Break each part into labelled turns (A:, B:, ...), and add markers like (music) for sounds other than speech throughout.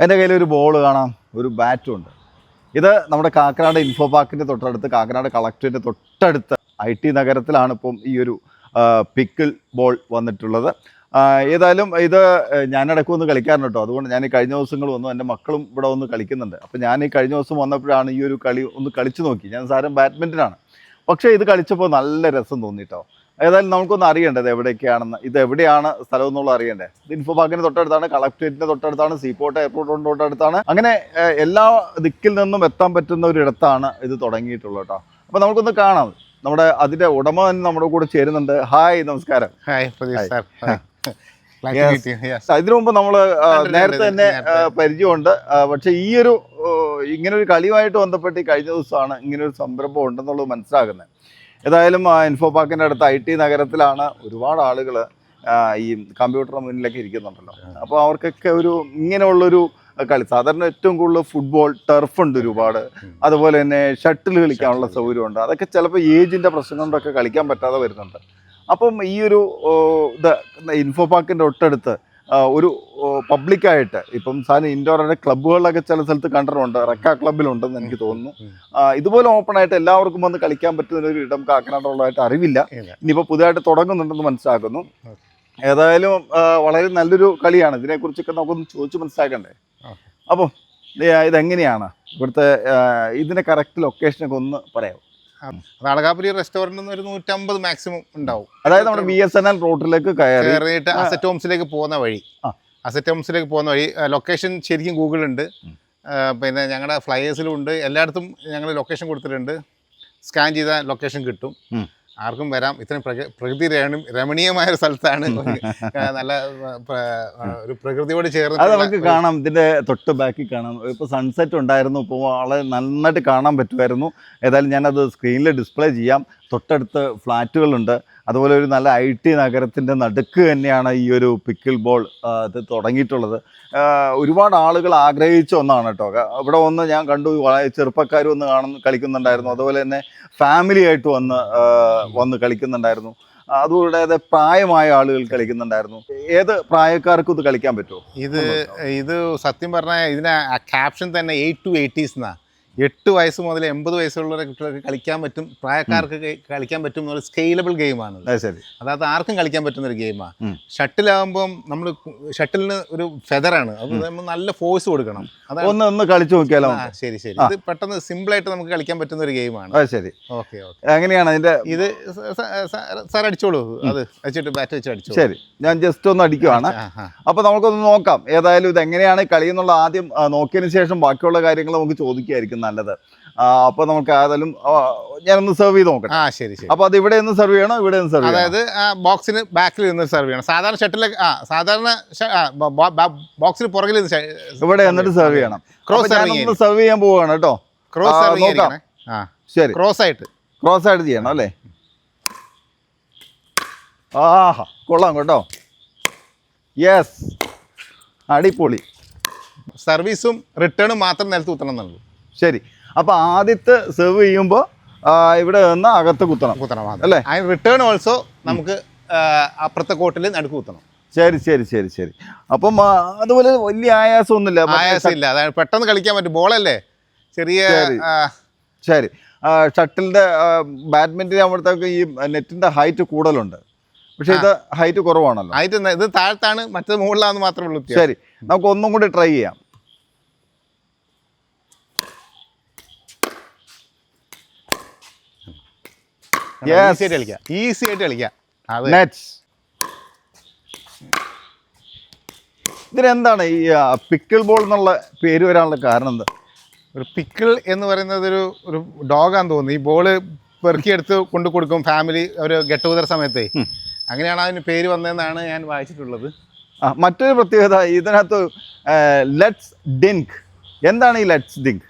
A: എന്റെ കയ്യിൽ ഒരു ബോൾ കാണാം ഒരു ബാറ്റും ഉണ്ട്. ഇത് നമ്മുടെ കാക്കനാട് ഇൻഫോ പാർക്കിന്റെ തൊട്ടടുത്ത് കാക്കനാട് കളക്ടറിന്റെ തൊട്ടടുത്ത് ഐ ടി നഗരത്തിലാണ് ഇപ്പം ഈ ഒരു പിക്കിൾ ബോൾ വന്നിട്ടുള്ളത്. ഏതായാലും ഇത് ഞാനിടയ്ക്ക് ഒന്ന് കളിക്കാറുണ്ട് കേട്ടോ. അതുകൊണ്ട് ഞാൻ ഈ കഴിഞ്ഞ ദിവസങ്ങൾ വന്നു എന്റെ മക്കളും ഇവിടെ വന്ന് കളിക്കുന്നുണ്ട്. അപ്പോൾ ഞാൻ ഈ കഴിഞ്ഞ ദിവസം വന്നപ്പോഴാണ് ഈ ഒരു കളി ഒന്ന് കളിച്ചു നോക്കി. ഞാൻ സാരം ബാഡ്മിന്റനാണ് പക്ഷേ ഇത് കളിച്ചപ്പോൾ നല്ല രസം തോന്നി കേട്ടോ. ഏതായാലും നമുക്കൊന്ന് അറിയേണ്ടത് എവിടെയൊക്കെയാണെന്ന്. ഇത് എവിടെയാണ് സ്ഥലം എന്നുള്ള അറിയണ്ടേ ഇത് ഇൻഫോ പാർക്കിന് തൊട്ടടുത്താണ് കളക്ടറേറ്റിന്റെ തൊട്ടടുത്താണ് സീപോർട്ട് എയർപോർട്ടിന് തൊട്ടടുത്താണ്. അങ്ങനെ എല്ലാ ദിക്കിൽ നിന്നും എത്താൻ പറ്റുന്ന ഒരു ഇടത്താണ് ഇത് തുടങ്ങിയിട്ടുള്ളത് കേട്ടോ. അപ്പൊ നമുക്കൊന്ന് കാണാം. നമ്മുടെ അതിന്റെ ഉടമ തന്നെ നമ്മുടെ കൂടെ ചേരുന്നുണ്ട്. ഹായ് നമസ്കാരം.
B: Hi sir. (laughs)
A: ഇതിനു മുമ്പ് നമ്മൾ നേരത്തെ തന്നെ പരിചയമുണ്ട്. പക്ഷെ ഈ ഒരു ഇങ്ങനെ ഒരു കളിയുമായിട്ട് ബന്ധപ്പെട്ട് കഴിഞ്ഞ ദിവസമാണ് ഇങ്ങനെ ഒരു സംരംഭം ഉണ്ടെന്നുള്ളത് മനസ്സിലാക്കുന്നത് ഏതായാലും ഇൻഫോ പാർക്കിന്റെ അടുത്ത് ഐ ടി നഗരത്തിലാണ് ഒരുപാട് ആളുകൾ ഈ കമ്പ്യൂട്ടറിന് മുന്നിലൊക്കെ ഇരിക്കുന്നുണ്ടല്ലോ. അപ്പോൾ അവർക്കൊക്കെ ഒരു ഇങ്ങനെയുള്ളൊരു കളി. സാധാരണ ഏറ്റവും കൂടുതൽ ഫുട്ബോൾ ടർഫ് ഉണ്ട് ഒരുപാട്. അതുപോലെ തന്നെ ഷട്ടിൽ കളിക്കാനുള്ള സൗകര്യമുണ്ട്. അതൊക്കെ ചിലപ്പോൾ ഏജിന്റെ പ്രശ്നം കൊണ്ടൊക്കെ കളിക്കാൻ പറ്റാതെ വരുന്നുണ്ട്. അപ്പം ഈ ഒരു ഇത് ഇൻഫോ പാർക്കിന്റെ തൊട്ടടുത്ത് ആ, ഒരു പബ്ലിക്കായിട്ട്. ഇപ്പം സാധനം ഇൻഡോറായിട്ട് ക്ലബ്ബുകളിലൊക്കെ ചില സ്ഥലത്ത് കണ്ടിട്ടുണ്ട്. റക്ക ക്ലബ്ബിലുണ്ടെന്ന് എനിക്ക് തോന്നുന്നു. ഇതുപോലെ ഓപ്പൺ ആയിട്ട് എല്ലാവർക്കും വന്ന് കളിക്കാൻ പറ്റുന്ന ഒരു ഇടം കാക്കനാടുള്ളതായിട്ട് അറിവില്ല. ഇനിയിപ്പോൾ പുതിയതായിട്ട് തുടങ്ങുന്നുണ്ടെന്ന് മനസ്സിലാക്കുന്നു. ഏതായാലും വളരെ നല്ലൊരു കളിയാണ്. ഇതിനെക്കുറിച്ചൊക്കെ നമുക്കൊന്ന് ചോദിച്ച് മനസ്സിലാക്കണ്ടേ?
B: അപ്പം
A: അപ്പോൾ ഇതെങ്ങനെയാണ്? ഇവിടുത്തെ ഇതിന്റെ കറക്റ്റ് ലൊക്കേഷനൊക്കെ ഒന്ന് പറയാം
B: അളകാപുരി റെസ്റ്റോറന്റ് ഒരു നൂറ്റമ്പത് മാക്സിമം ഉണ്ടാവും.
A: അതായത് നമ്മുടെ ബി എസ് എൻ എൽ റോഡിലേക്ക് കയറി
B: കയറിയിട്ട് അസറ്റ് ഹോംസിലേക്ക് പോകുന്ന വഴി. അസറ്റ് ഹോംസിലേക്ക് പോകുന്ന വഴി ലൊക്കേഷൻ ശരിക്കും ഗൂഗിളുണ്ട് പിന്നെ ഞങ്ങളുടെ ഫ്ലയേഴ്സിലും ഉണ്ട്. എല്ലായിടത്തും ഞങ്ങൾ ലൊക്കേഷൻ കൊടുത്തിട്ടുണ്ട്. സ്കാൻ ചെയ്താൽ ലൊക്കേഷൻ കിട്ടും. ആർക്കും വരാം. ഇത്രയും പ്രക- പ്രകൃതി രമണി- രമണീയമായ ഒരു സ്ഥലത്താണ് നല്ല ഒരു പ്രകൃതിയോട് ചേർന്ന് അത്
A: നമുക്ക് കാണാം. ഇതിന്റെ തൊട്ട് ബാക്കി കാണാം. ഇപ്പോൾ സൺസെറ്റ് ഉണ്ടായിരുന്നു. ഇപ്പോൾ വളരെ നന്നായിട്ട് കാണാൻ പറ്റുമായിരുന്നു. ഏതായാലും ഞാനത് സ്ക്രീനിൽ ഡിസ്പ്ലേ ചെയ്യാം. തൊട്ടടുത്ത് ഫ്ലാറ്റുകളുണ്ട്. അതുപോലെ ഒരു നല്ല ഐ ടി നഗരത്തിന്റെ നടുക്ക് തന്നെയാണ് ഈ ഒരു പിക്കിൾ ബോൾ ഇത് തുടങ്ങിയിട്ടുള്ളത്. ഒരുപാട് ആളുകൾ ആഗ്രഹിച്ച ഒന്നാണ് കേട്ടോ. ഇവിടെ ഒന്ന് ഞാൻ കണ്ടു ചെറുപ്പക്കാർ വന്ന് കാണുന്നു കളിക്കുന്നുണ്ടായിരുന്നു. അതുപോലെ തന്നെ ഫാമിലി ആയിട്ട് വന്ന് വന്ന് കളിക്കുന്നുണ്ടായിരുന്നു. അതുകൂടാതെ പ്രായമായ ആളുകൾ കളിക്കുന്നുണ്ടായിരുന്നു. ഏത് പ്രായക്കാർക്കും ഇത് കളിക്കാൻ പറ്റുമോ?
B: ഇത് ഇത് സത്യം പറഞ്ഞാൽ ഇതിന് ക്യാപ്ഷൻ തന്നെ എയ്റ്റ് ടു എയ്റ്റീസ് എന്നാ എട്ട് വയസ്സ് മുതൽ എൺപത് വയസ്സുള്ള കുട്ടികൾക്ക് കളിക്കാൻ പറ്റും പ്രായക്കാർക്ക് കളിക്കാൻ പറ്റും എന്നൊരു സ്കെയിലബിൾ ഗെയിമാണ്
A: അത് ശരി.
B: അതായത് ആർക്കും കളിക്കാൻ പറ്റുന്ന ഒരു ഗെയിമാണ്. ഷട്ടിലാകുമ്പം നമ്മൾ ഷട്ടിലിന് ഒരു ഫെദറാണ് അത് നമ്മൾ നല്ല ഫോഴ്സ് കൊടുക്കണം. അതാണ്
A: ഒന്ന് ഒന്ന് കളിച്ചു നോക്കിയാലോ
B: ശരി ശരി. ഇത് പെട്ടെന്ന് സിമ്പിൾ ആയിട്ട് നമുക്ക് കളിക്കാൻ പറ്റുന്ന ഒരു ഗെയിമാണ്
A: അത് ശരി.
B: Okay okay.
A: അങ്ങനെയാണ് അതിന്റെ
B: ഇത് സാർ അടിച്ചോളൂ. അത് വെച്ചിട്ട് ബാറ്റ് വെച്ച് അടിച്ചോളൂ.
A: ശരി. ഞാൻ ജസ്റ്റ് ഒന്ന് അടിക്കുവാണ്.
B: ആ, ആ.
A: അപ്പൊ നമുക്കൊന്ന് നോക്കാം. ഏതായാലും ഇത് എങ്ങനെയാണ് കളി എന്നുള്ള ആദ്യം നോക്കിയതിനു നോക്കിയതിന് ശേഷം ബാക്കിയുള്ള കാര്യങ്ങൾ നമുക്ക് ചോദിക്കുകയായിരിക്കും നല്ലത്. അപ്പോൾ അപ്പൊ നമുക്ക് ഏതായാലും ഞാനൊന്ന് സെർവ് ചെയ്ത് നോക്കട്ടെ.
B: ആ ശരി ശരി.
A: അപ്പൊ അത് ഇവിടെ നിന്ന് സെർവ് ചെയ്യണോ ഇവിടെ നിന്ന് സെർവ്
B: അതായത് ആ ബോക്സിന് ബാക്കിൽ നിന്ന് സെർവ് ചെയ്യണം. സാധാരണ ഷട്ടിൽ ആ സാധാരണ ബോക്സിന് പുറകിൽ
A: ഇവിടെ എന്നിട്ട് സെർവ് ചെയ്യണം. ക്രോസ് സെർവ് ചെയ്യാൻ പോവുകയാണ് കേട്ടോ.
B: ക്രോസ്
A: നോക്കാം.
B: ആ
A: ശരി.
B: ക്രോസ് ആയിട്ട്.
A: ക്രോസ് ആയിട്ട് ചെയ്യണം അല്ലേ? ആഹാ കൊള്ളാം കേട്ടോ. യെസ് അടിപൊളി.
B: സർവീസും റിട്ടേണും മാത്രം നിലത്ത് കുത്തണം എന്നുള്ളൂ
A: ശരി. അപ്പോൾ ആദ്യത്തെ സെർവ് ചെയ്യുമ്പോൾ ഇവിടെ നിന്ന് അകത്ത് കുത്തണം.
B: കുത്തണം.
A: അല്ലേ?
B: അതിന് റിട്ടേൺ ഓൾസോ നമുക്ക് അപ്പുറത്തെ കോട്ടിൽ നടുക്ക് കുത്തണം.
A: ശരി ശരി ശരി ശരി. അപ്പം അതുപോലെ വലിയ ആയാസമൊന്നുമില്ല ആയാസം
B: ആയാസമില്ല. അതായത് പെട്ടെന്ന് കളിക്കാൻ പറ്റും. ബോളല്ലേ ചെറിയ
A: ശരി. ഷട്ടിലിന്റെ ബാഡ്മിന്റൺ ആകുമ്പോഴത്തേക്ക് ഈ നെറ്റിന്റെ ഹൈറ്റ് കൂടുതലുണ്ട്. പക്ഷേ ഇത് ഹൈറ്റ് കുറവാണല്ലോ.
B: ഹൈറ്റ് ഇത് താഴത്താണ് മറ്റത് മുകളിലാണെന്ന് മാത്രമേ ഉള്ളൂ
A: ശരി. നമുക്ക് ഒന്നും കൂടി ട്രൈ ചെയ്യാം.
B: ഈസി ആയിട്ട് കളിക്കാം. ഈസി ആയിട്ട് കളിക്കാം.
A: നെറ്റ്സ് ഇതിനെന്താണ് ഈ പിക്കിൾ ബോൾ എന്നുള്ള പേര് വരാനുള്ള കാരണം എന്താ?
B: ഒരു പിക്കിൾ എന്ന് പറയുന്നത് ഒരു ഒരു ഡോഗാന്ന് തോന്നുന്നു. ഈ ബോൾ പെറുക്കിയെടുത്ത് കൊണ്ടു കൊടുക്കും ഫാമിലി ഒരു ഗെറ്റ് ടുഗദർ സമയത്തെ. അങ്ങനെയാണ് അതിന് പേര് വന്നതെന്നാണ് ഞാൻ വായിച്ചിട്ടുള്ളത്.
A: ആ, മറ്റൊരു പ്രത്യേകത ഇതിനകത്ത് ലെറ്റ്സ് ഡിങ്ക് എന്താണ് ഈ ലെറ്റ്സ് ഡിങ്ക്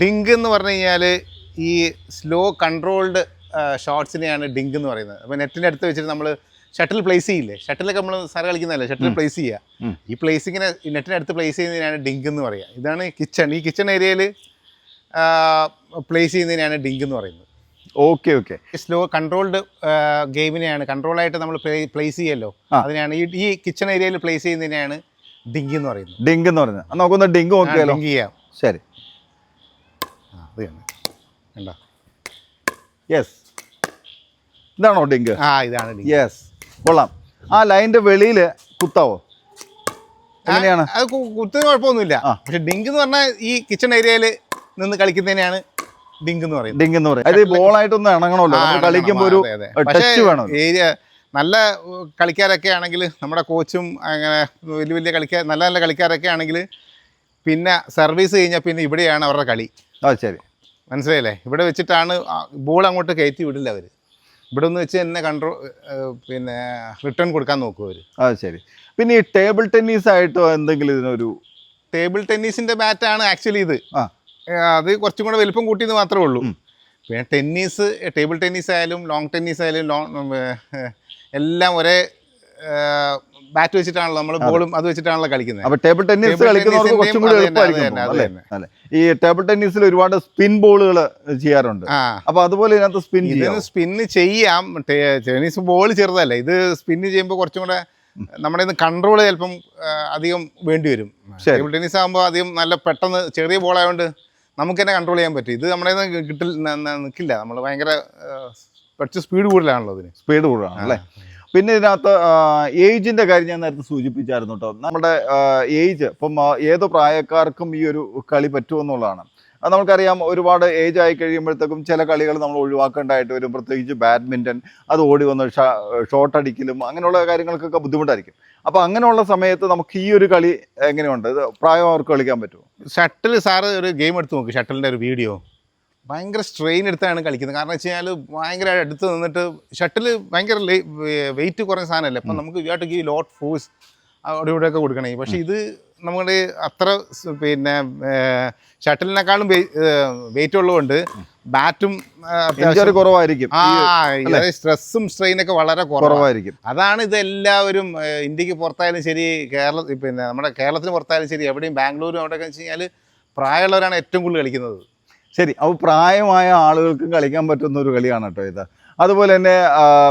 B: ഡിങ്ക് എന്ന് പറഞ്ഞു കഴിഞ്ഞാൽ ഈ സ്ലോ കൺട്രോൾഡ് ഷോട്ട്സിനെയാണ് ഡിങ്ക് എന്ന് പറയുന്നത്. അപ്പോൾ നെറ്റിന്റെ അടുത്ത് വെച്ചിട്ട് നമ്മൾ ഷട്ടിൽ പ്ലേസ് ചെയ്യില്ലേ? ഷട്ടിലൊക്കെ നമ്മൾ സാറ് കളിക്കുന്നതല്ലേ? Shuttle place. ചെയ്യുക ഈ പ്ലേസിങ്ങിനെ നെറ്റിന്റെ അടുത്ത് പ്ലേസ് ചെയ്യുന്നതിനാണ് ഡിങ്ക് എന്ന് പറയുക ഇതാണ് കിച്ചൺ ഈ കിച്ചൺ ഏരിയയിൽ പ്ലേസ് ചെയ്യുന്നതിനാണ് ഡിങ്ക് എന്ന് പറയുന്നത്.
A: ഓക്കെ ഓക്കെ
B: സ്ലോ കൺട്രോൾഡ് ഗെയിമിനെയാണ് കൺട്രോളായിട്ട് നമ്മൾ പ്ലേസ് ചെയ്യല്ലോ. അതിനാണ് ഈ ഈ കിച്ചൺ ഏരിയയിൽ പ്ലേസ് ചെയ്യുന്നതിനാണ് ഡിങ്ക് എന്ന് പറയുന്നത്.
A: ഡിങ്ക് എന്ന് പറയുന്നത്. നമുക്കൊന്ന് ഡിങ്ക് നോക്കിയാലോ?
B: ഡിങ്ക് ചെയ്യാം.
A: ശരി.
B: അത് തന്നെ. കണ്ടോ?
A: യെസ് ഇതാണോ ഡിങ്ക്?
B: ആ ഇതാണ്
A: യെസ് കൊള്ളാം. ആ ലൈന്റെ വെളിയിൽ കുത്താവോ? എങ്ങനെയാണ്?
B: അത് കുത്തിന് കുഴപ്പമൊന്നുമില്ല. പക്ഷെ ഡിങ്ക് എന്ന് പറഞ്ഞാൽ ഈ കിച്ചൺ ഏരിയയിൽ നിന്ന് കളിക്കുന്നതിനെയാണ് ഡിങ്ക് എന്ന് പറയുന്നത്.
A: ഡിങ്ക് എന്ന് പറയും അത് ബോളായിട്ടൊന്ന് ഇണങ്ങണമല്ലോ. കളിക്കുമ്പോൾ ഒരു ടച്ച് വേണം
B: ഏരിയ നല്ല കളിക്കാരൊക്കെ ആണെങ്കിൽ നമ്മുടെ കോച്ചും അങ്ങനെ വലിയ വലിയ കളിക്കാർ നല്ല നല്ല കളിക്കാരൊക്കെ ആണെങ്കിൽ പിന്നെ സർവീസ് കഴിഞ്ഞാൽ പിന്നെ ഇവിടെയാണ് അവരുടെ കളി.
A: ആ ശരി.
B: മനസ്സിലായില്ലേ? ഇവിടെ വെച്ചിട്ടാണ് ബോൾ അങ്ങോട്ട് കയറ്റി വിടില്ല അവർ ഇവിടെ ഒന്ന് വെച്ച് എന്നെ കൺട്രോൾ പിന്നെ റിട്ടേൺ കൊടുക്കാൻ നോക്കും അവർ
A: അത് ശരി. പിന്നെ ഈ ടേബിൾ ടെന്നീസ് ആയിട്ടോ എന്തെങ്കിലും ഇതിനൊരു
B: ടേബിൾ ടെന്നീസിന്റെ ബാറ്റാണ് ആക്ച്വലി ഇത്.
A: ആ.
B: അത് കുറച്ചും കൂടെ വലിപ്പം കൂട്ടിയെന്ന് മാത്രമേ ഉള്ളൂ. പിന്നെ ടെന്നീസ് ടേബിൾ ടെന്നീസ് ആയാലും ലോങ് ടെന്നീസ് ആയാലും ലോങ് എല്ലാം ഒരേ ബാറ്റ് വെച്ചിട്ടാണല്ലോ നമ്മൾ ബോളും അത് വെച്ചിട്ടാണല്ലോ കളിക്കുന്നത്.
A: അപ്പൊ ടേബിൾ ടെന്നീസ് കളിക്കുന്നവർക്ക് കുറച്ചും കൂടി എളുപ്പമായിരിക്കും അല്ലേ? അല്ലേ? ഈ ടേബിൾ ടെന്നീസിൽ ഒരുപാട് സ്പിൻ ബോളുകൾ ചെയ്യാറുണ്ട്.
B: അപ്പോൾ
A: അപ്പൊ അതുപോലെ ഇതിനകത്ത് സ്പിൻ ചെയ്യാം
B: സ്പിന്ന് ചെയ്യാം. ടെന്നീസ് ബോൾ ചെറുതല്ല. ഇത് സ്പിന്ന് ചെയ്യുമ്പോൾ കുറച്ചും കൂടെ നമ്മുടെ ഇന്ന് കൺട്രോൾ ചിലപ്പം അധികം വേണ്ടി വരും. ടേബിൾ ടെന്നീസ് ആകുമ്പോൾ അധികം നല്ല പെട്ടെന്ന് ചെറിയ ബോൾ ആയതുകൊണ്ട് നമുക്ക് തന്നെ കൺട്രോൾ ചെയ്യാൻ പറ്റും. ഇത് നമ്മുടെ കിട്ടില്ല നിൽക്കില്ല നമ്മൾ ഭയങ്കര കുറച്ച് സ്പീഡ് കൂടുതലാണല്ലോ അതിന്
A: സ്പീഡ് കൂടുതലാണ് അല്ലേ പിന്നെ ഇതിനകത്ത് ഏജിന്റെ കാര്യം ഞാൻ നേരത്തെ സൂചിപ്പിച്ചായിരുന്നു കേട്ടോ. നമ്മുടെ ഏജ് ഇപ്പം ഏത് പ്രായക്കാർക്കും ഈ ഒരു കളി പറ്റുമെന്നുള്ളതാണ്. അത് നമുക്കറിയാം ഒരുപാട് ഏജ് ആയി കഴിയുമ്പോഴത്തേക്കും ചില കളികൾ നമ്മൾ ഒഴിവാക്കേണ്ടതായിട്ട് വരും. പ്രത്യേകിച്ച് ബാഡ്മിന്റൺ അത് ഓടി വന്ന് ഷോട്ട് അടിക്കലും അങ്ങനെയുള്ള കാര്യങ്ങൾക്കൊക്കെ ബുദ്ധിമുട്ടായിരിക്കും. അപ്പോൾ അങ്ങനെയുള്ള സമയത്ത് നമുക്ക് ഈ ഒരു കളി എങ്ങനെയുണ്ട്? പ്രായം അവർക്ക് കളിക്കാൻ പറ്റുമോ?
B: ഷട്ടിൽ സാറ് ഒരു ഗെയിം എടുത്ത് നോക്ക് ഷട്ടിലിന്റെ ഒരു വീഡിയോ. ഭയങ്കര സ്ട്രെയിൻ എടുത്താണ് കളിക്കുന്നത്. കാരണം വെച്ച് കഴിഞ്ഞാൽ ഭയങ്കര അടുത്ത് നിന്നിട്ട് ഷട്ടിൽ ഭയങ്കര വെയിറ്റ് കുറഞ്ഞ സാധനമല്ലേ? അപ്പം നമുക്ക് you to give lot force അവിടെ ഇവിടെയൊക്കെ കൊടുക്കണേ. പക്ഷെ ഇത് നമ്മുടെ അത്ര പിന്നെ ഷട്ടിലിനെക്കാളും വെയിറ്റ് ഉള്ളതുകൊണ്ട് ബാറ്റും
A: അത്യാവശ്യം കുറവായിരിക്കും.
B: സ്ട്രെസ്സും സ്ട്രെയിനൊക്കെ വളരെ
A: കുറവായിരിക്കും.
B: അതാണ് ഇത് എല്ലാവരും ഇന്ത്യയ്ക്ക് പുറത്തായാലും ശരി കേരള പിന്നെ നമ്മുടെ കേരളത്തിന് പുറത്തായാലും ശരി എവിടെയും ബാംഗ്ലൂരും അവിടെയൊക്കെ വെച്ച് കഴിഞ്ഞാൽ പ്രായമുള്ളവരാണ് ഏറ്റവും കൂടുതൽ കളിക്കുന്നത്.
A: ശരി അപ്പോൾ പ്രായമായ ആളുകൾക്കും കളിക്കാൻ പറ്റുന്ന ഒരു കളിയാണ് കേട്ടോ ഇത്. അതുപോലെ തന്നെ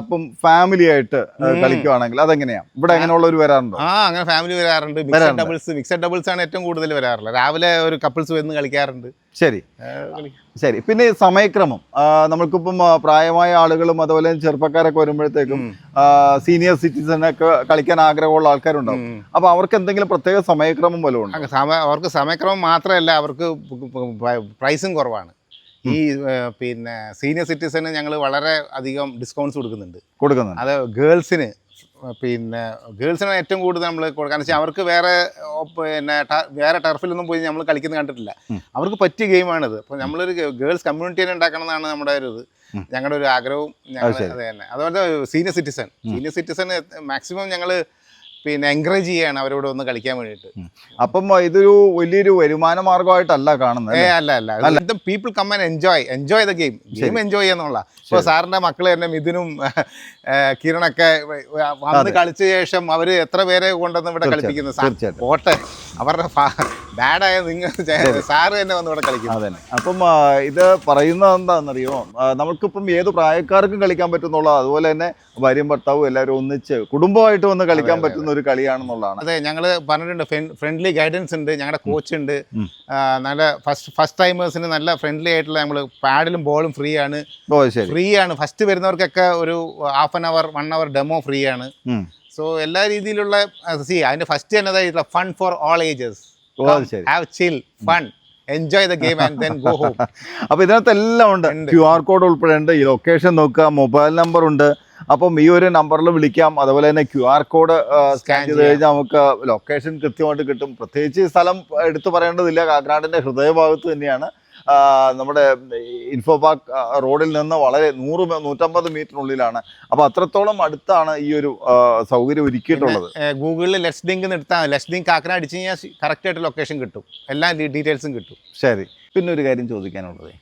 A: ഇപ്പം ഫാമിലി ആയിട്ട്. കളിക്കുവാണെങ്കിൽ അതെങ്ങനെയാ? ഇവിടെ അങ്ങനെയുള്ളവർ വരാറുണ്ടോ?
B: ആ അങ്ങനെ ഫാമിലി വരാറുണ്ട്. മിക്സഡ്. ഡബിൾസ് മിക്സഡ് ഡബിൾസ് ആണ് ഏറ്റവും കൂടുതൽ വരാറുള്ളത്. രാവിലെ ഒരു കപ്പിൾസ് വന്ന് കളിക്കാറുണ്ട്.
A: ശരി. ശരി. പിന്നെ സമയക്രമം. നമ്മൾക്കിപ്പം പ്രായമായ ആളുകളും അതുപോലെ ചെറുപ്പക്കാരൊക്കെ വരുമ്പോഴത്തേക്കും സീനിയർ സിറ്റിസൺ ഒക്കെ കളിക്കാൻ ആഗ്രഹമുള്ള ആൾക്കാരുണ്ടാവും. അപ്പൊ അവർക്ക് എന്തെങ്കിലും പ്രത്യേക സമയക്രമം വല്ലതും ഉണ്ടോ?
B: അവർക്ക് സമയക്രമം മാത്രമല്ല അവർക്ക് പ്രൈസും കുറവാണ്. ഈ പിന്നെ സീനിയർ സിറ്റിസന് ഞങ്ങൾ വളരെ അധികം ഡിസ്കൗണ്ട്സ് കൊടുക്കുന്നുണ്ട്.
A: കൊടുക്കുന്നുണ്ട്.
B: അത് ഗേൾസിന് പിന്നെ ഗേൾസിനാണ് ഏറ്റവും കൂടുതൽ നമ്മൾ കൊടുക്കാന്ന് വെച്ചാൽ അവർക്ക് വേറെ പിന്നെ വേറെ ടർഫിലൊന്നും പോയി നമ്മൾ കളിക്കുന്നത് കണ്ടിട്ടില്ല. അവർക്ക് പറ്റിയ ഗെയിമാണിത്. അപ്പോൾ നമ്മളൊരു ഗേൾസ് കമ്മ്യൂണിറ്റി തന്നെ ഉണ്ടാക്കണം എന്നാണ് നമ്മുടെ ഒരു ഇത്. ഞങ്ങളുടെ ഒരു ആഗ്രഹവും ഞങ്ങൾ. അത് തന്നെ. അതുപോലെ senior citizen senior citizen maximum ഞങ്ങൾ പിന്നെ എൻകറേജ് ചെയ്യാണ് അവരോട് ഒന്ന് കളിക്കാൻ വേണ്ടിട്ട്
A: അപ്പം ഇതൊരു വലിയൊരു വരുമാന മാർഗമായിട്ടല്ല കാണുന്നത്
B: ഏ
A: അല്ലേ?
B: അല്ല. People come on and enjoy enjoy the game game enjoy ചെയ്യാന്നുള്ള. ഇപ്പോൾ സാറിന്റെ മക്കൾ തന്നെ മിഥുനും കിരണൊക്കെ വന്ന്. കളിച്ച ശേഷം അവർ എത്ര പേരെ കൊണ്ടുവന്ന് ഇവിടെ കളിപ്പിക്കുന്നത് പോട്ടെ. അവരുടെ ബാഡായ നിങ്ങൾ സാറ് തന്നെ വന്ന് ഇവിടെ കളിക്കും.
A: അതെ അപ്പം ഇത് പറയുന്നത് എന്താണെന്നറിയോ? നമുക്കിപ്പം ഏത് പ്രായക്കാർക്കും കളിക്കാൻ പറ്റുന്നുള്ള അതുപോലെ തന്നെ ഭാര്യയും ഭർത്താവും എല്ലാവരും ഒന്നിച്ച് കുടുംബമായിട്ട് വന്ന് കളിക്കാൻ പറ്റുന്ന ഒരു കളിയാണെന്നുള്ളതാണ്.
B: അതെ ഞങ്ങൾ പറഞ്ഞിട്ടുണ്ട് ഫ്രണ്ട്ലി ഗൈഡൻസ് ഉണ്ട് ഞങ്ങളുടെ കോച്ച് ഉണ്ട്. നല്ല ഫസ്റ്റ് ഫസ്റ്റ് ടൈമേഴ്സിന് നല്ല ഫ്രണ്ട്ലി ആയിട്ടുള്ള നമ്മൾ പാഡിലും ബോളും ഫ്രീ ആണ്. ഫ്രീ ആണ്. ഫസ്റ്റ് വരുന്നവർക്കൊക്കെ ഒരു half an hour one hour demo free ആണ്. സോ എല്ലാ രീതിയിലുള്ള സി അതിന്റെ ഫസ്റ്റ് തന്നെ fun for all ages have chill fun enjoy the game and then go home
A: അപ്പൊ ഇതിനകത്ത് എല്ലാം ഉണ്ട്. ക്യു ആർ കോഡ് ഉൾപ്പെടെ ഉണ്ട് ഈ ലൊക്കേഷൻ നോക്കുക മൊബൈൽ നമ്പർ ഉണ്ട്. അപ്പം ഈ ഒരു നമ്പറിൽ വിളിക്കാം. അതുപോലെ തന്നെ ക്യു ആർ കോഡ് സ്കാൻ ചെയ്ത് കഴിഞ്ഞാൽ നമുക്ക് ലൊക്കേഷൻ കൃത്യമായിട്ട് കിട്ടും. പ്രത്യേകിച്ച് ഈ സ്ഥലം എടുത്തു പറയേണ്ടതില്ല. കാക്കനാടിന്റെ ഹൃദയഭാഗത്ത് തന്നെയാണ്. നമ്മുടെ ഇൻഫോ പാർക്ക് റോഡിൽ നിന്ന് വളരെ നൂറ് നൂറ്റമ്പത് മീറ്ററിനുള്ളിലാണ്. അപ്പോൾ അത്രത്തോളം അടുത്താണ് ഈ ഒരു സൗകര്യം ഒരുക്കിയിട്ടുള്ളത്.
B: ഗൂഗിളിൽ ലെസ് ലിങ്ക് എടുത്താൽ ലെസ് ലിങ്ക് കാക്കന അടിച്ചു കഴിഞ്ഞാൽ കറക്റ്റ് ആയിട്ട് ലൊക്കേഷൻ കിട്ടും. എല്ലാ ഡീറ്റെയിൽസും കിട്ടും.
A: ശരി. പിന്നെ ഒരു കാര്യം ചോദിക്കാനുള്ളത്.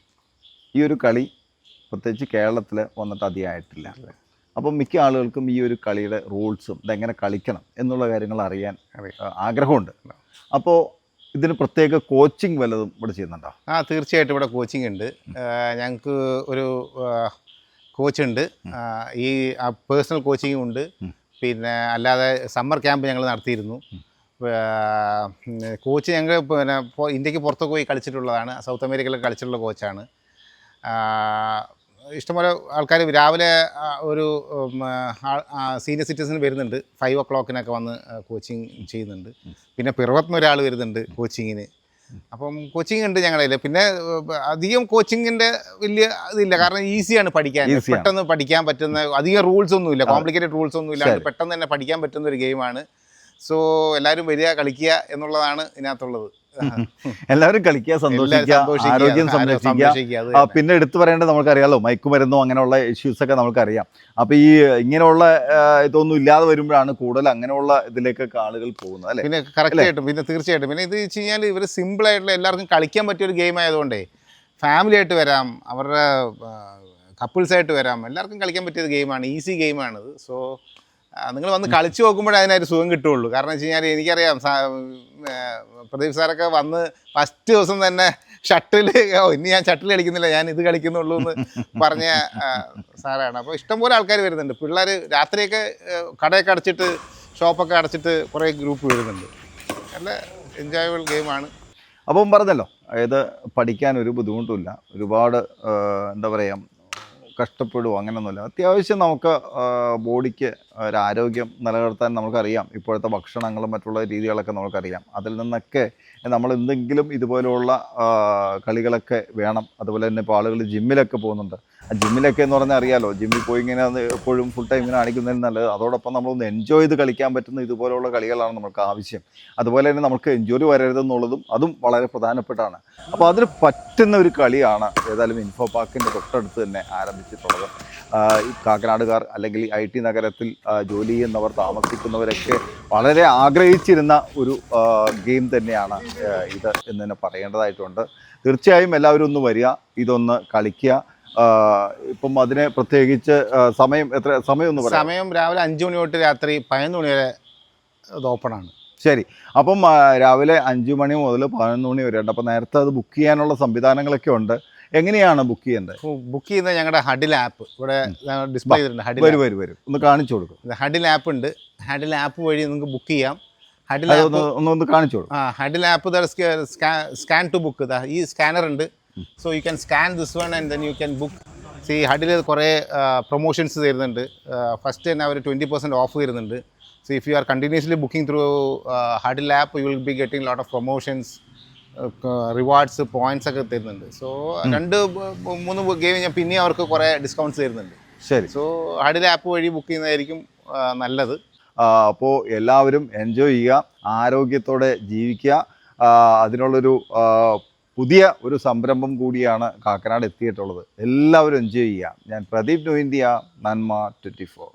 A: ഈ ഒരു കളി പ്രത്യേകിച്ച് കേരളത്തിൽ വന്നിട്ട് അധികമായിട്ടില്ല അപ്പം മിക്ക ആളുകൾക്കും ഈ ഒരു കളിയുടെ റൂൾസും ഇതെങ്ങനെ കളിക്കണം എന്നുള്ള കാര്യങ്ങൾ അറിയാൻ ആഗ്രഹമുണ്ട്. അപ്പോൾ ഇതിന് പ്രത്യേക കോച്ചിങ് വല്ലതും ഇവിടെ ചെയ്യുന്നുണ്ടോ?
B: ആ തീർച്ചയായിട്ടും ഇവിടെ കോച്ചിങ് ഉണ്ട്. ഞങ്ങൾക്ക് ഒരു കോച്ച് ഉണ്ട്. ആ, ഈ പേഴ്സണൽ കോച്ചിങ്ങും ഉണ്ട്. പിന്നെ അല്ലാതെ സമ്മർ ക്യാമ്പ് ഞങ്ങൾ നടത്തിയിരുന്നു. കോച്ച് ഞങ്ങൾ പിന്നെ ഇന്ത്യയ്ക്ക് പുറത്തൊക്കെ പോയി കളിച്ചിട്ടുള്ളതാണ്. സൗത്ത് അമേരിക്കയിലൊക്കെ കളിച്ചിട്ടുള്ള കോച്ചാണ് ഇഷ്ടംപോലെ ആൾക്കാർ രാവിലെ ഒരു സീനിയർ സിറ്റിസൺ വരുന്നുണ്ട്. ഫൈവ് ഒ ക്ലോക്കിനൊക്കെ വന്ന് കോച്ചിങ് ചെയ്യുന്നുണ്ട്. പിന്നെ പിറവത്തുനിന്ന് ഒരാൾ വരുന്നുണ്ട് കോച്ചിങ്ങിന് അപ്പം കോച്ചിങ് ഉണ്ട് ഞങ്ങളുടെ പിന്നെ അധികം കോച്ചിങ്ങിന്റെ വലിയ ഇതില്ല. കാരണം ഈസിയാണ് പഠിക്കാൻ. പെട്ടെന്ന് പഠിക്കാൻ പറ്റുന്ന അധികം റൂൾസ് ഒന്നും
A: ഇല്ല
B: കോംപ്ലിക്കേറ്റഡ് റൂൾസ് ഒന്നും ഇല്ലാണ്ട് പെട്ടെന്ന് തന്നെ പഠിക്കാൻ പറ്റുന്ന ഒരു ഗെയിമാണ് സോ എല്ലാവരും വരിക കളിക്കുക എന്നുള്ളതാണ് ഇതിനകത്തുള്ളത്. (laughs)
A: എല്ലാവരും കളിക്കുക സന്തോഷിക്കുക ആരോഗ്യം സംരക്ഷിക്കുക. പിന്നെ എടുത്തു പറയേണ്ടത് നമുക്കറിയാലോ മയക്കുമരുന്നോ അങ്ങനെയുള്ള ഇഷ്യൂസ് ഒക്കെ നമുക്കറിയാം. അപ്പൊ ഈ ഇങ്ങനെയുള്ള ഇതൊന്നും ഇല്ലാതെ വരുമ്പോഴാണ് കൂടുതൽ അങ്ങനെയുള്ള ഇതിലേക്കൊക്കെ ആളുകൾ പോകുന്നത് അല്ലെ?
B: പിന്നെ കറക്റ്റ് ആയിട്ടും പിന്നെ തീർച്ചയായിട്ടും. പിന്നെ ഇത് വെച്ച് കഴിഞ്ഞാൽ ഇവർ സിമ്പിൾ ആയിട്ടുള്ള എല്ലാവർക്കും കളിക്കാൻ പറ്റിയ ഒരു ഗെയിം ആയതുകൊണ്ടേ ഫാമിലി ആയിട്ട് വരാം അവരുടെ കപ്പിൾസ് ആയിട്ട് വരാം എല്ലാവർക്കും കളിക്കാൻ പറ്റിയ ഒരു ഗെയിമാണ് ഈസി ഗെയിമാണിത് സോ നിങ്ങൾ വന്ന് കളിച്ചു നോക്കുമ്പോഴേ അതിനൊരു സുഖം കിട്ടുള്ളൂ കാരണം വെച്ച് കഴിഞ്ഞാൽ എനിക്കറിയാം പ്രദീപ് സാറൊക്കെ വന്ന് ഫസ്റ്റ് ദിവസം തന്നെ ഷട്ടിൽ ഓ ഇനി ഞാൻ ഷട്ടിൽ കളിക്കുന്നില്ല ഞാൻ ഇത് കളിക്കുന്നുള്ളൂ എന്ന് പറഞ്ഞ സാറാണ്. അപ്പോൾ ഇഷ്ടംപോലെ ആൾക്കാർ വരുന്നുണ്ട്. പിള്ളേർ രാത്രിയൊക്കെ കടയൊക്കെ അടച്ചിട്ട് ഷോപ്പൊക്കെ അടച്ചിട്ട് കുറേ ഗ്രൂപ്പ് വരുന്നുണ്ട്. നല്ല എൻജോയബിൾ ഗെയിമാണ്
A: അപ്പം പറഞ്ഞല്ലോ അതായത് പഠിക്കാൻ ഒരു ബുദ്ധിമുട്ടുമില്ല. ഒരുപാട് എന്താ പറയുക കഷ്ടപ്പെടുവോ? അങ്ങനെയൊന്നുമില്ല അത്യാവശ്യം നമുക്ക് ബോഡിക്ക് ഒരു ആരോഗ്യം നിലനിർത്താൻ നമുക്കറിയാം. ഇപ്പോഴത്തെ ഭക്ഷണങ്ങളും മറ്റുള്ള രീതികളൊക്കെ നമുക്കറിയാം. അതിൽ നിന്നൊക്കെ നമ്മൾ എന്തെങ്കിലും ഇതുപോലെയുള്ള കളികളൊക്കെ വേണം. അതുപോലെ തന്നെ ഇപ്പോൾ ആളുകൾ ജിമ്മിലൊക്കെ പോകുന്നുണ്ട്. ആ ജിമ്മിലൊക്കെ എന്ന് പറഞ്ഞാൽ അറിയാലോ ജിമ്മിൽ പോയി ഇങ്ങനെ എപ്പോഴും ഫുൾ ടൈം ഇങ്ങനെ കാണിക്കുന്നതിന് നല്ലത്. അതോടൊപ്പം നമ്മളൊന്ന് എൻജോയ് ചെയ്ത് കളിക്കാൻ പറ്റുന്ന ഇതുപോലെയുള്ള കളികളാണ് നമുക്ക് ആവശ്യം. അതുപോലെ തന്നെ നമുക്ക് എൻജോയ് വരരുതെന്നുള്ളതും അതും വളരെ പ്രധാനപ്പെട്ടാണ്. അപ്പോൾ അതിന് പറ്റുന്ന ഒരു കളിയാണ് ഏതായാലും ഇൻഫോ പാർക്കിന്റെ തൊട്ടടുത്ത് തന്നെ ആരംഭിച്ചിട്ടുള്ളത്. കാക്കനാടുകാർ അല്ലെങ്കിൽ ഐ ടി നഗരത്തിൽ ജോലി ചെയ്യുന്നവർ താമസിക്കുന്നവരൊക്കെ വളരെ ആഗ്രഹിച്ചിരുന്ന ഒരു ഗെയിം തന്നെയാണ് ഇത് എന്ന് തന്നെ പറയേണ്ടതായിട്ടുണ്ട്. തീർച്ചയായും എല്ലാവരും ഒന്ന് വരിക ഇതൊന്ന് കളിക്കുക. ഇപ്പം അതിനെ പ്രത്യേകിച്ച് സമയം എത്ര സമയം ഒന്ന് പറയാം
B: സമയം രാവിലെ അഞ്ച് മണി തൊട്ട് രാത്രി പതിനൊന്ന് മണി വരെ ഇത് ഓപ്പണാണ്
A: ശരി. അപ്പം രാവിലെ അഞ്ച് മണി മുതൽ പതിനൊന്ന് മണി വരെ ഉണ്ട്. അപ്പം നേരത്തെ അത് ബുക്ക് ചെയ്യാനുള്ള സംവിധാനങ്ങളൊക്കെ ഉണ്ട്. എങ്ങനെയാണ് ബുക്ക് ചെയ്യേണ്ടത്?
B: ബുക്ക് ചെയ്യുന്നത് ഞങ്ങളുടെ ഹഡിൽ ആപ്പ് ഇവിടെ ഡിസ്പ്ലേ ചെയ്തിട്ടുണ്ട് ഹഡിൽ
A: വരും വരും വരും. ഒന്ന് കാണിച്ചു കൊടുക്കും.
B: ഹഡിൽ ആപ്പ് ഉണ്ട്. ഹഡിൽ ആപ്പ് വഴി നിങ്ങൾക്ക് ബുക്ക് ചെയ്യാം.
A: ഒന്ന് ഒന്ന് കാണിച്ചോളൂ
B: ആ huddle app scan to book. ഈ സ്കാനർ ഉണ്ട്. So you can scan this one and then you can book C ഹഡിൽ കുറേ പ്രൊമോഷൻസ് തരുന്നുണ്ട്. ഫസ്റ്റ് തന്നെ അവർ ട്വന്റി പെർസെന്റ് ഓഫ് തരുന്നുണ്ട്. So if you are continuously booking through huddle app you will be getting lot of promotions rewards points ഒക്കെ തരുന്നുണ്ട്. So രണ്ട് മൂന്ന് game ഞാൻ പിന്നെയും അവർക്ക് കുറേ ഡിസ്കൗണ്ട്സ് തരുന്നുണ്ട്.
A: ശരി.
B: സോ ഹഡിൽ ആപ്പ് വഴി ബുക്ക് ചെയ്യുന്നതായിരിക്കും നല്ലത്.
A: അപ്പോൾ എല്ലാവരും എൻജോയ് ചെയ്യുക ആരോഗ്യത്തോടെ ജീവിക്കുക. അതിനുള്ളൊരു പുതിയ ഒരു സംരംഭം കൂടിയാണ് കാക്കനാട് എത്തിയിട്ടുള്ളത്. എല്ലാവരും എൻജോയ് ചെയ്യുക. ഞാൻ പ്രദീപ് നോ ഇന്ത്യ നന്മ ട്വന്റി ഫോർ